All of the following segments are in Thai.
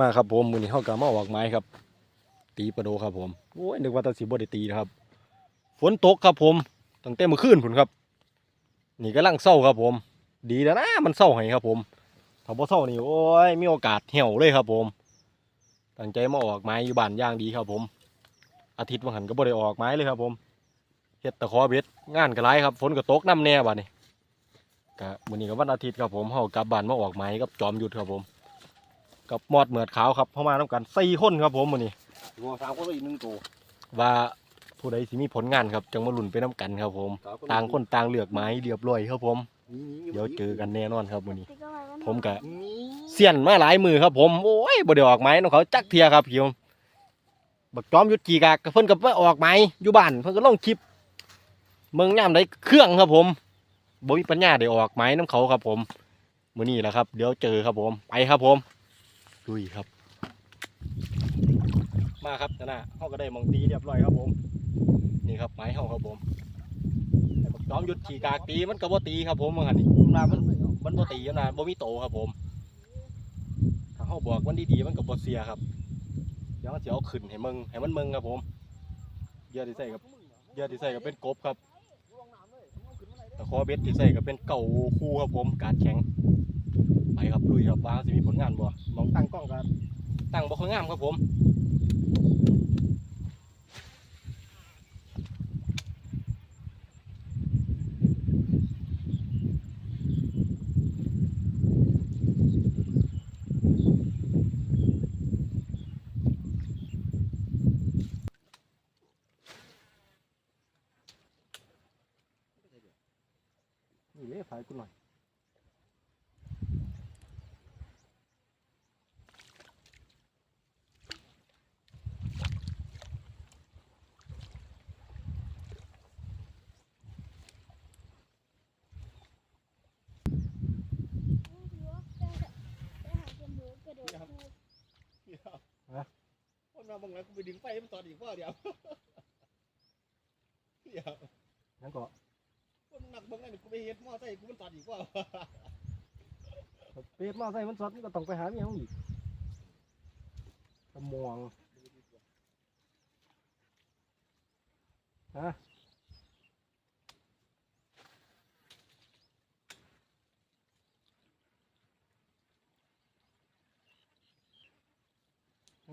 มาครับผมมือนี้เขากำมาออกไม้ครับ ตีประโดครับผมโอ้ยนึกว่าตาสีบได้ตีนะครับ ฝนตกครับผมตั้งแต่เมื่อคืนผุนครับ นี่กำลังเศร้าครับผม ดีแล้วนะมันเศร้าให้ครับผมถ้าบ่เศร้านี่โอ้ยมีโอกาสเหี่ยวเลยครับ ผมตั้งใจมาออกไม้อยู่บ้านย่างดีครับ ผม อาทิตย์วันหันก็บ่ได้ออกไม้เลยครับ ผมเฮ็ดตะขอเบ็ดงานก็หลายครับฝนก็ตกน้ำแน่บัดนี้ก็มื้อนี้ก็วันอาทิตย์ครับผมเฮากลับบ้านมาออกไม้กับจอมหยุดครับผม กับมอดเหมือดขาวครับเข้ามาน้ำกันสี่คนครับผมมื้อนี้หัวสามคนอีกหนึ่งตัวว่าผู้ใดสิมีผลงานครับจังมาลุ้นไปน้ำกันครับผม ต่างคนต่างเลือกไม้เรียบร้อยครับผม เดี๋ยวเจอกันแน่นอนครับมื้อนี้ ผมกะเสียนมาหลายมือครับผมโอ้ยบ่ได้ออกไม้น้องเขาจักเทียครับพี่ผมบักจอมหยุดกี่กากเพิ่นก็มาออกไม้อยู่บ้านเพิ่นก็ลงคลิป เมืองย่ามได้เครื่องครับผมบ่มีปัญญาได้ออกไม้น้ำเขาครับผมมื้อนี้แหละครับ เดี๋ยวเจอครับผม ไปครับผม ลุยครับ มาครับนะนะเฮาก็ได้มองตีเรียบร้อยครับผม นี่ครับไม้เฮาครับผมแต่บักจอมหยุดขี่กากตีมันก็บ่ตีครับผมว่าหั่นนี่มันามันมันบ่ตีนะบ่มีโตครับผม ถ้าเขาบอกมันดีๆมันกับบเสียครับ เดี๋ยวจะเอาขึ้นให้มึงให้มันมึงครับผมเยื่อที่ใส่กับเยื่อที่ใส่กับเป็นกบครับตะขอเบ็ดที่ใส่กับเป็นเก่าคู่ครับผม การแข่ง ไปครับลุยครับว่าจะมีผลงานบ่ลองตั้งกล้องกันตั้งบ่ค่อยงามครับผมนี่เอ้ถ่ายกูหน่อย คนมาบังแล้วกูไปดึงไฟมันตอดอีกว่าเดียวเดี๋ยวนั่นก็คนหนักบังนั่นกูไปเฮ็ดมอไซค์กูมันตอดอีกว่าเป็ดมาใส่มันสดมันก็ต้องไปหาเมียเขาอีกกระมวงฮะ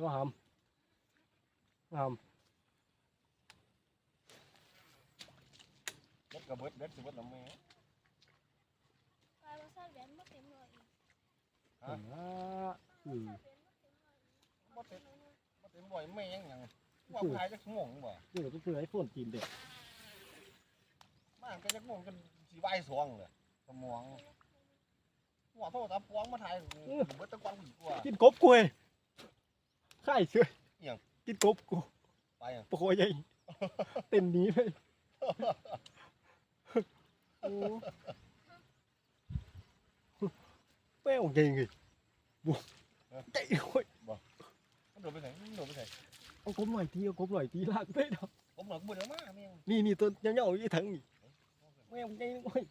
ว่าหำ หำเด็ดกระเบิดเด็ดสิเบิดน้ำแม่อ่าอืมบ่เต็มบ่เต็มบ่อยแม่งหยังว่าพายจักชั่วโมงบ่เดี๋ยวไปซื้อไอโฟนจีนเด็กมาก็จักโมงกันสิบ่ายสองเลยสมองหัวโทษตาปวงมาถ่ายเบิดตะกวันอีกว่ากินกบกูเองข่ายเชื่ออิหยัง กินกบกูไปอะโอ้ยใหญ่เต็มหนี้เลยโอ้แม่งเก่งเลยบุใจโอ้ยมันโดดไปไหนมันโดดไปไหนเอากบหน่อยทีเอากบหน่อยทีลากไปเนาะผมหลังกูบ่ได้มาแม่งนี่นี่ตัวเงี้ยวๆยี่ถังนี่แม่งเก่งโอ้ย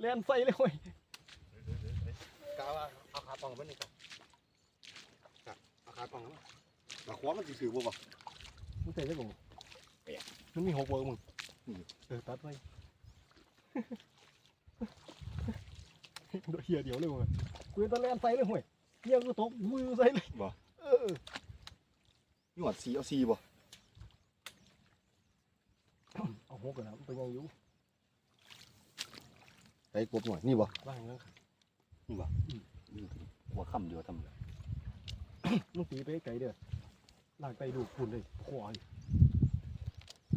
เล่นใส่เลยโอ้ยกาวเอาขาปองไปนี่ก่อนเอาขาปองมาตะขวมันสิถือบ่บ่มึงใส่ได้บ่มันมีหกเบอร์มึงเออตัดไว้โดดเหี้ยเดียวเลยมึงอะกูตะเล่นใส่เลยโอ้ยเงี้ยกูตกมือใส่เลยบ่เออมีหวัดสีเอาสีบ่เอาหัวกันนะมันเป็นยังอยู่ไปกบหน่อยนี่บ่ว่างยังขาหัวค่ำเดียวทำเลย มึงตีไปไกลเด้อหลังไปดูคุณเลยควาย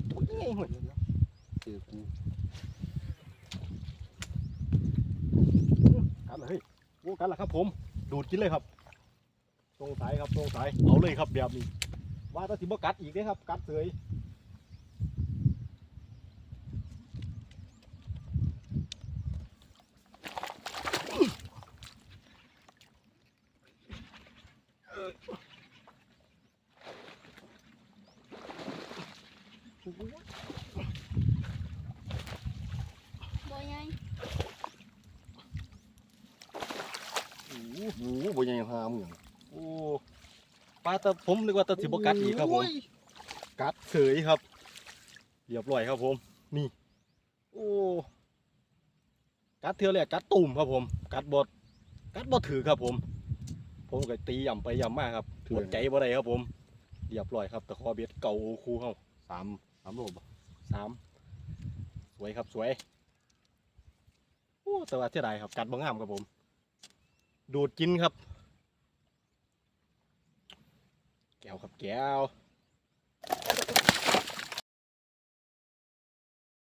โอ้ยไงหัวเดียเจอกูกันเลยเฮ้ยโอ้กันละครับ ผม ดูดกินเลยครับ ตรงสายครับตรงสายเอาเลยครับแบบนี้ว่าถ้าสิบ่กัดอีกเด้ครับ กัดเสย โอ้โหโอ้โหบ่ใหญ่หามึงโอ้ปลาตะผมนึกว่าตะสิบกัดอีกครับผมโยกัดเฉยครับเรียบร้อยครับผม นี่ โอ้กัดเทือแรกกัดตุ่มครับผม กัดบดกัดบดถือครับผม ผมก็ตีย่ำไปย่ำมาครับถือใจบ่ได้ครับผมเรียบร้อยครับตะคอเบ็ดเก่าคูเฮาสามสามโลบ่สามสวยครับสวยโอ้แต่ว่าเสียดายครับกัดบ่งามครับผม ดูดกินครับ แก้วครับแก้ว